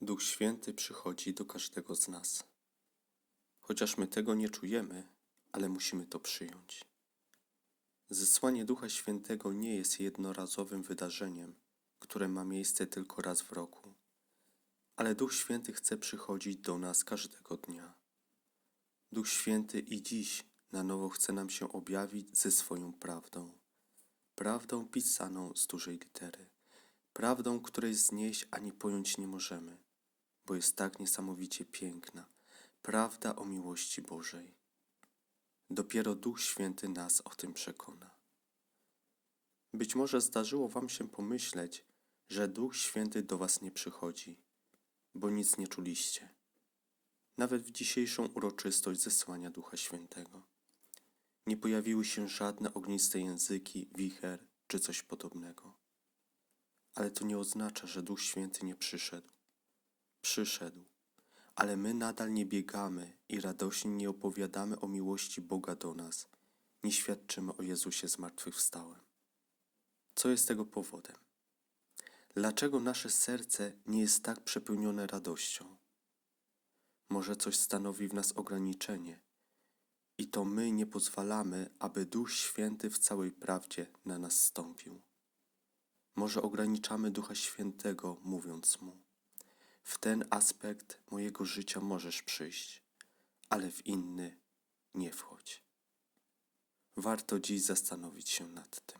Duch Święty przychodzi do każdego z nas. Chociaż my tego nie czujemy, ale musimy to przyjąć. Zesłanie Ducha Świętego nie jest jednorazowym wydarzeniem, które ma miejsce tylko raz w roku, ale Duch Święty chce przychodzić do nas każdego dnia. Duch Święty i dziś na nowo chce nam się objawić ze swoją prawdą. Prawdą pisaną z dużej litery. Prawdą, której znieść ani pojąć nie możemy, bo jest tak niesamowicie piękna. Prawda o miłości Bożej. Dopiero Duch Święty nas o tym przekona. Być może zdarzyło Wam się pomyśleć, że Duch Święty do Was nie przychodzi, bo nic nie czuliście. Nawet w dzisiejszą uroczystość zesłania Ducha Świętego. Nie pojawiły się żadne ogniste języki, wicher czy coś podobnego. Ale to nie oznacza, że Duch Święty nie przyszedł. Przyszedł, ale my nadal nie biegamy i radośnie nie opowiadamy o miłości Boga do nas, nie świadczymy o Jezusie zmartwychwstałym. Co jest tego powodem? Dlaczego nasze serce nie jest tak przepełnione radością? Może coś stanowi w nas ograniczenie i to my nie pozwalamy, aby Duch Święty w całej prawdzie na nas stąpił. Może ograniczamy Ducha Świętego, mówiąc Mu: W ten aspekt mojego życia możesz przyjść, ale w inny nie wchodź. Warto dziś zastanowić się nad tym.